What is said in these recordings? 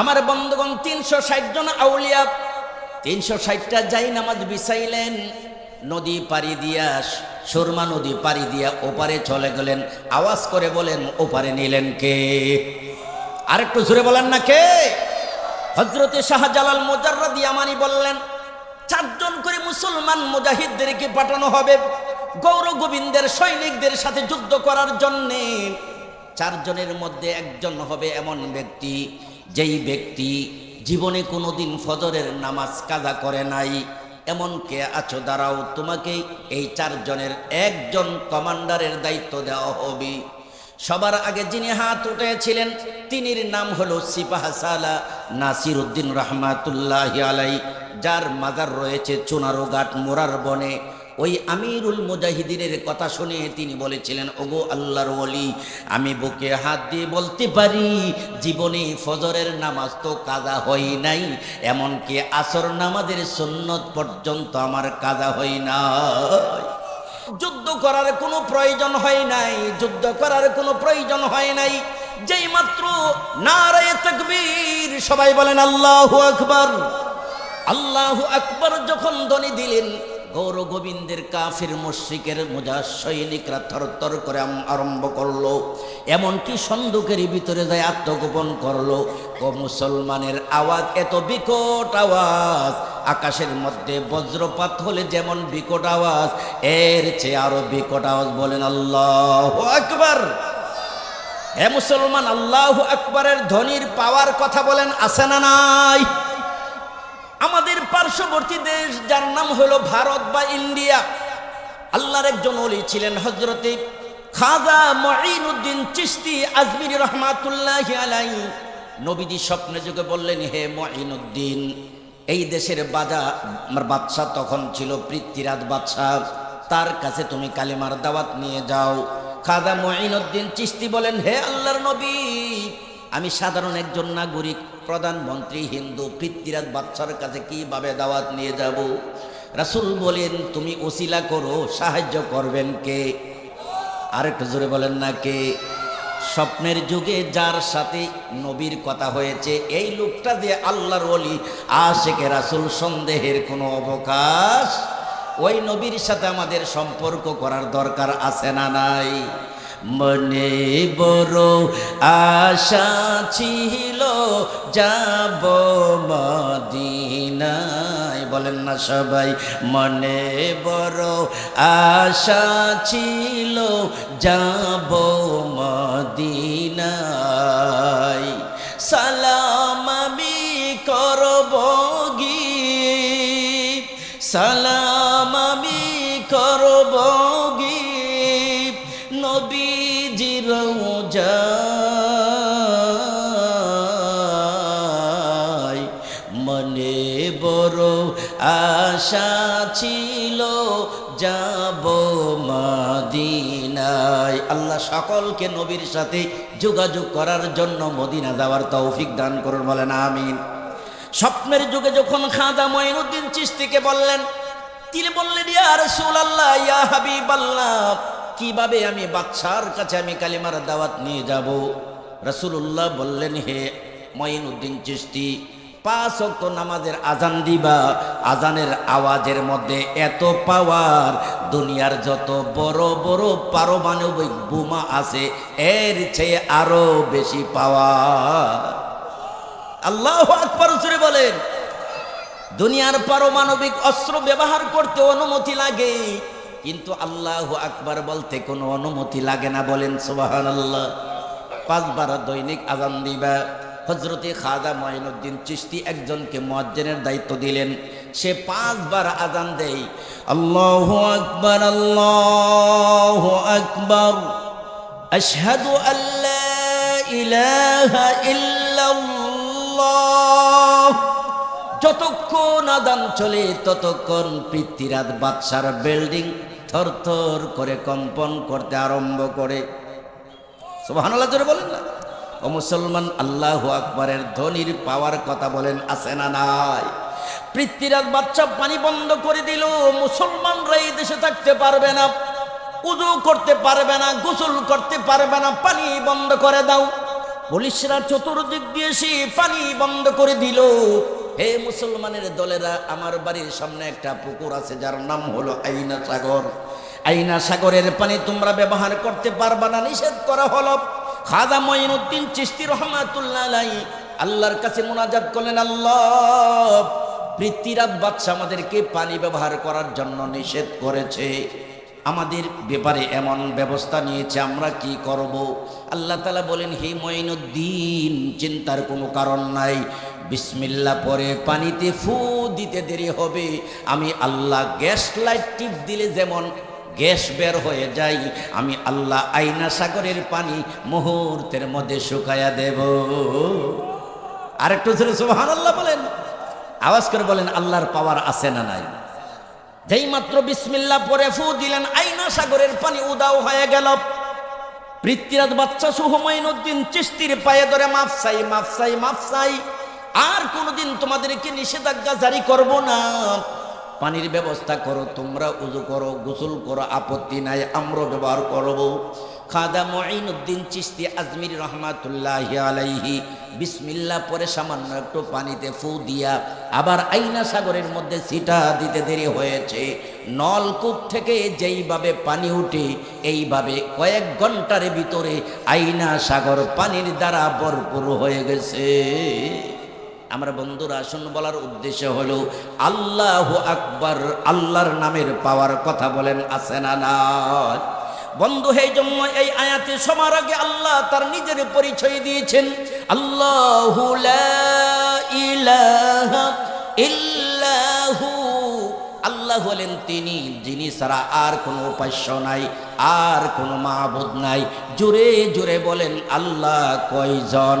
আমার বন্ধুগণ, তিনশো ষাট জন আউলিয়া, তিনশো ষাটটা যাই নামাজ বিছাইলেন, নদী পাড়ি দিয়া, সুরমা নদী পাড়ি দিয়া ওপারে চলে গেলেন, আওয়াজ করে বলেন, ওপারে নিলেন কে? আরেকটু জোরে বলেন না কে? হজরতে শাহজালাল মোজাররাদ ইয়ামানি বললেন, চারজন করে মুসলমান মুজাহিদদেরকে পাঠানো হবে, গৌর গোবিন্দের সৈনিকদের সাথে যুদ্ধ করার জন্যে। চারজনের মধ্যে একজন হবে এমন ব্যক্তি যেই ব্যক্তি জীবনে কোনোদিন ফজরের নামাজ কাজা করে নাই এমন কে আছো দাঁড়াও, তোমাকে এই চারজনের একজন কমান্ডারের দায়িত্ব দেওয়া হবে। সবার আগে যিনি হাত উঠেছিলেন, তিনির নাম হলো সিপাহাসালা নাসির উদ্দিন রহমাতুল্লাহ আলাই যার মাজার রয়েছে চুনারো ঘাট মোরার বনে। ওই আমিরুল মুজাহিদিনের কথা শুনে তিনি বলেছিলেন, ওগো আল্লাহর ওলি, আমি বুকে হাত দিয়ে বলতে পারি, জীবনে ফজরের নামাজ তো কাজা হয় নাই, এমনকি আসর নামাজের সুন্নত পর্যন্ত আমার কাজা হয় না যুদ্ধ করার কোনো প্রয়োজন হয় নাই, যুদ্ধ করার কোনো প্রয়োজন হয় নাই। যেই মাত্র নারায়ে তাকবীর, সবাই বলেন, আল্লাহু আকবার। আল্লাহু আকবার যখন ধ্বনি দিলেন গৌর গোবিন্দের কাফির মুশ্রিকের মোজা সৈনিকরা থরথর করে আরম্ভ করল। এমনকি সন্দুকের ভিতরে যায় আত্মগোপন করল। ও মুসলমানের আওয়াজ, এত বিকট আওয়াজ, আকাশের মধ্যে বজ্রপাত হলে যেমন বিকট আওয়াজ, এর চেয়ে আরও বিকট আওয়াজ বলেন আল্লাহ আকবার। হে মুসলমান, আল্লাহ আকবরের ধ্বনির পাওয়ার কথা বলেন আছে না নাই? আমাদের পার্শ্ববর্তী দেশ, যার নাম হলো ভারত বা ইন্ডিয়া। আল্লাহর একজন অলি ছিলেন হজরতে খাজা মঈনুদ্দিন চিস্তি আজমির রহমাতুল্লাহ আলাই নবীজি স্বপ্নে যুগে বললেন, হে মঈনুদ্দিন, এই দেশের বাজা বাদশা তখন ছিল পৃথ্বীরাজ বাদশাহ। তার কাছে তুমি কালিমার দাওয়াত নিয়ে যাও। খাজা মঈনুদ্দিন চিস্তি বলেন, হে আল্লাহর নবী আমি সাধারণ একজন নাগরিক, প্রধানমন্ত্রী, হিন্দু, পৃথ্বীরাজ বাচ্চার কাছে কীভাবে দাওয়াত নিয়ে যাব? রাসূল বলেন, তুমি ওসিলা করো, সাহায্য করবেন কে? আরেকটু জোরে বলেন না কে? স্বপ্নের যুগে যার সাথে নবীর কথা হয়েছে, এই লোকটা যে আল্লাহর ওলি, আশেকে রাসূল সন্দেহের কোনো অবকাশ? ওই নবীর সাথে আমাদের সম্পর্ক করার দরকার আছে না নাই? মনে বড় আশা ছিল, যাব মদিনায়। বলেন না সবাই, মনে বড় আশা ছিল, যাব মদিনায়। আশা ছিল যাব মদিনায়। আল্লাহ সকলকে নবীর সাথে যোগাযোগ করার জন্য মদিনা যাওয়ার তৌফিক দান করুন, বলেন আমিন। স্বপ্নের যুগে যখন খাদা মঈনুদ্দিন চিস্তিকে বললেন, তিনি বললেন, ইয়া রাসূলুল্লাহ, ইয়া হাবিবাল্লাহ, কীভাবে আমি বাদশার কাছে আমি কালিমার দাওয়াত নিয়ে যাব? রাসূলুল্লাহ বললেন, হে মঈনুদ্দিন চিস্তি পাঁচ অক্ত নামাজের আজান দিবা। আজানের আওয়াজের মধ্যে এত পাওয়ার দুনিয়ার যত বড় বড় পারমাণবিক বোমা আছে, এর চেয়ে আরও বেশি পাওয়ার আল্লাহ আকবর জুড়ে বলেন। দুনিয়ার পারমাণবিক অস্ত্র ব্যবহার করতে অনুমতি লাগে, কিন্তু আল্লাহ আকবার বলতে কোনো অনুমতি লাগে না, বলেন সুবাহান আল্লাহ পাঁচবার দৈনিক আজান দিবা। হজরতে খাজা মঈনুদ্দিন চিস্তি একজনকে মুয়াজ্জিনের দায়িত্ব দিলেন। সে পাঁচবার আজান দেয়, আল্লাহ আকবার আল্লাহ আকবার। আশহাদু আল্লাহ ইলাহা ইল্লাল্লাহ। যতক্ষণ আদান চলে, ততক্ষণ পৃথ্বীরাজ বাদশার বিল্ডিং থরথর করে কম্পন করতে আরম্ভ করে। সুবহানাল্লাহ, জোরে বলেন না। ও মুসলমান, আল্লাহ আকবরের ধ্বনির পাওয়ার কথা বলেন, আছে না নাই? পৃথ্বীরাজ বাচ্চা পানি বন্ধ করে দিল, মুসলমানরা এই দেশে থাকতে পারবে না, উজু করতে পারবে না, গোসল করতে পারবে না, পানি বন্ধ করে দাও। পুলিশরা চতুর্দিক দিয়ে এসে পানি বন্ধ করে দিল। হে মুসলমানের দলেরা, আমার বাড়ির সামনে একটা পুকুর আছে, যার নাম হলো আইনা সাগর আইনা সাগরের পানি তোমরা ব্যবহার করতে পারবা না, নিষেধ করা হলো। খাদা মঈনুদ্দিন চিস্তি রহমাতুল্লাহ আল্লাহর কাছে মোনাজাত করলেন, আল্লাহ পৃথ্বীরাজ বাদশাহ আমাদেরকে পানি ব্যবহার করার জন্য নিষেধ করেছে। আমাদের ব্যাপারে এমন ব্যবস্থা নিয়েছে, আমরা কি করব? আল্লাহ তালা বলেন, হে মঈনুদ্দিন, চিন্তার কোনো কারণ নাই। বিসমিল্লা পরে পানিতে ফু দিতে দেরি হবে। আমি আল্লাহ গ্যাস লাইট টিপ দিলে যেমন গ্যাস বের হয়ে যায়, আমি আল্লাহ আইনা সাগরের পানি মুহূর্তের মধ্যে শুকায়া দেব। আর একটু ধরে সুবহান আল্লাহ বলেন। আওয়াজ করে বলেন, আল্লাহর পাওয়ার আছে না নাই? যেই মাত্র বিসমিল্লা পরে ফু দিলেন আইনা সাগরের পানি উদাও হয়ে গেল। পৃথ্বীরাজ বাচ্চা সুহমাইনুদ্দিন চিস্তির পায়ে ধরে মাফসাই মাফসাই মাফসাই আর কোনোদিন তোমাদেরকে নিষেধাজ্ঞা জারি করব না। পানির ব্যবস্থা করো, তোমরা উজু করো, গোসল করো, আপত্তি নাই, আমরা ব্যবহার করব খাদা মঈনুদ্দিন চিস্তি আজমির রহমাতুল্লাহ আলাইহি বিসমিল্লা পরে সামান্য একটু পানিতে ফু দিয়া আবার আইনা সাগরের মধ্যে সিটা দিতে দেরি হয়েছে। নলকূপ থেকে যেইভাবে পানি উঠে, এইভাবে কয়েক ঘণ্টার ভিতরে আইনা সাগর পানির দ্বারা ভরপুর হয়ে গেছে। আমরা বন্ধুরা, আসুন বলার উদ্দেশ্য হলো, আল্লাহ আকবর, আল্লাহর নামের পাওয়ার কথা বলেন, আছে না বন্ধু, হে জন্য এই আয়াতে সবার আগে আল্লাহ তার নিজের পরিচয় দিয়েছেন। আল্লাহ আল্লাহ হলেন তিনি, যিনি ছাড়া আর কোনো উপাস্য নাই, আর কোনো মাহবুদ নাই। জোরে জোরে বলেন, আল্লাহ কয়জন?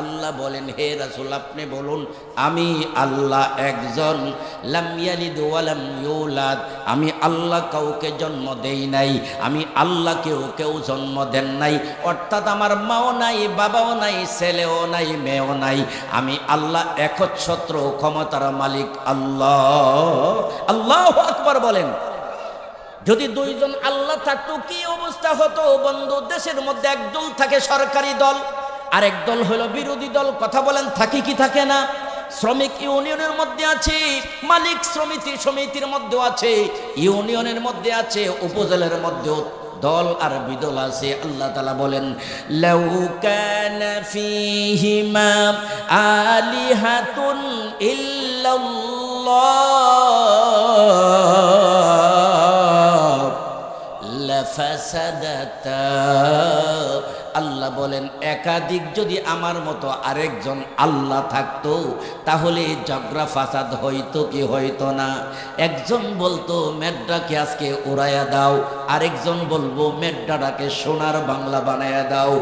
আল্লাহ বলেন, হে রাসূল, আপনি বলুন, আমি আল্লাহ একজন। লাম ইয়ালিদ ওয়ালাম ইউলাদ। আমি আল্লাহ কাউকে জন্ম দেই নাই। আমি আল্লাহ কেউ কেউ জন্ম দেন নাই। অর্থাৎ আমার মাও নাই, বাবাও নাই, ছেলেও নাই, মেয়েও নাই। আমি আল্লাহ একচ্ছত্র ক্ষমতার মালিক আল্লাহ। আল্লাহ আকবার বলেন। যদি দুইজন আল্লাহ থাকতো, কি অবস্থা হতো বন্ধু? দেশের মধ্যে একদল থাকে সরকারি দল। আরেক দল হলো বিরোধী দল, কথা বলেন, থাকি কি থাকে না? শ্রমিক ইউনিয়নের মধ্যে আছে, মালিক সমিতি সমিতির মধ্যেও আছে, ইউনিয়নের মধ্যে আছে, উপজেলার মধ্যেও দল আর বিদল আছে। আল্লাহ তালা বলেন ফীহিমা আলিহাতুন ইল্লাল্লাহ, লাফাসাদাতা আল্লাহ বলেন, একাধিক যদি আমার মতো আরেকজন আল্লাহ থাকতো, তাহলে ঝগড়া ফাসাদ হইতো কি হইতো না? একজন বলতো মেড্ডাকে আজকে উড়াইয়া দাও। আরেকজন বলব মেড্ডাটাকে সোনার বাংলা বানাইয়া দাও।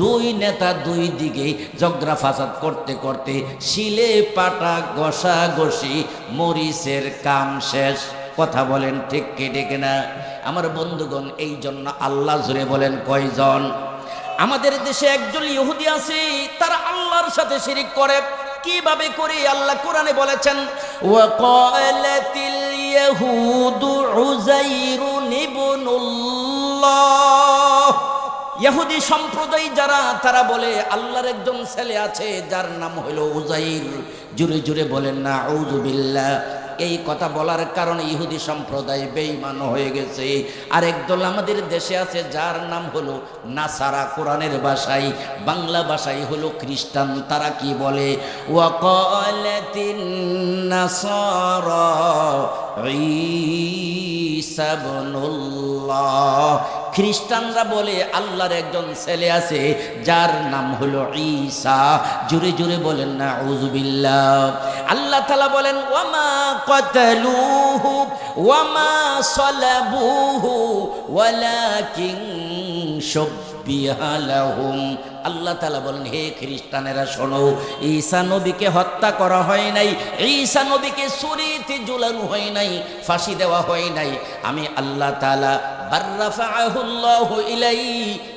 দুই নেতা দুই দিকে ঝগড়া ফাসাদ করতে করতে শিলে পাটা ঘষা ঘষি মরিচের কাম শেষ। কথা বলেন ঠিক কি, ঠিক না? আমার বন্ধুগণ এই জন্য আল্লাহ জুড়ে বলেন কয়জন? আমাদের দেশে একজন ইহুদি আছে, তারা আল্লাহর সাথে শিরিক করে। কীভাবে করে? আল্লাহ কোরআনে বলেছেন ইহুদি সম্প্রদায় যারা, তারা বলে, আল্লাহর একজন ছেলে আছে, যার নাম হলো উজাইর। জুড়ে জুড়ে বলেন না আউযুবিল্লাহ এই কথা বলার কারণে ইহুদি সম্প্রদায় বেইমান হয়ে গেছে। আর একদল আমাদের দেশে আছে, যার নাম হলো নাসারা, কোরআনের ভাষায়। বাংলা ভাষায় হলো খ্রিস্টান, তারা কি বলে? ওয়াকালাতিন খ্রিস্টানরা বলে, আল্লাহর একজন ছেলে আছে, যার নাম হলো ঈসা। জুড়ে জুড়ে বলেন না উজবিল্লাহ আল্লাহ তালা বলেন, ওয়ামা কতলুহু, ওয়ামা সলাবুহু, ওয়ালাকিন শুব্বিহা লাহুম। আল্লাহ তালা বলেন, হে খ্রিস্টানেরা, শোনো, ঈসা নবীকে হত্যা করা হয় নাই, ঈসা নবীকে সুরিতে ঝুলানো হয় নাই, ফাঁসি দেওয়া হয় নাই। আমি আল্লাহ তালা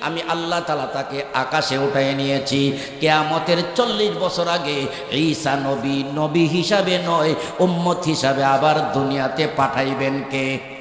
আমি আল্লাহ তালা তাকে আকাশে উঠাই নিয়েছি। কেয়ামতের চল্লিশ বছর আগে ঈসা নবী নবী হিসাবে নয়, উম্মত হিসাবে আবার দুনিয়াতে পাঠাইবেন কে?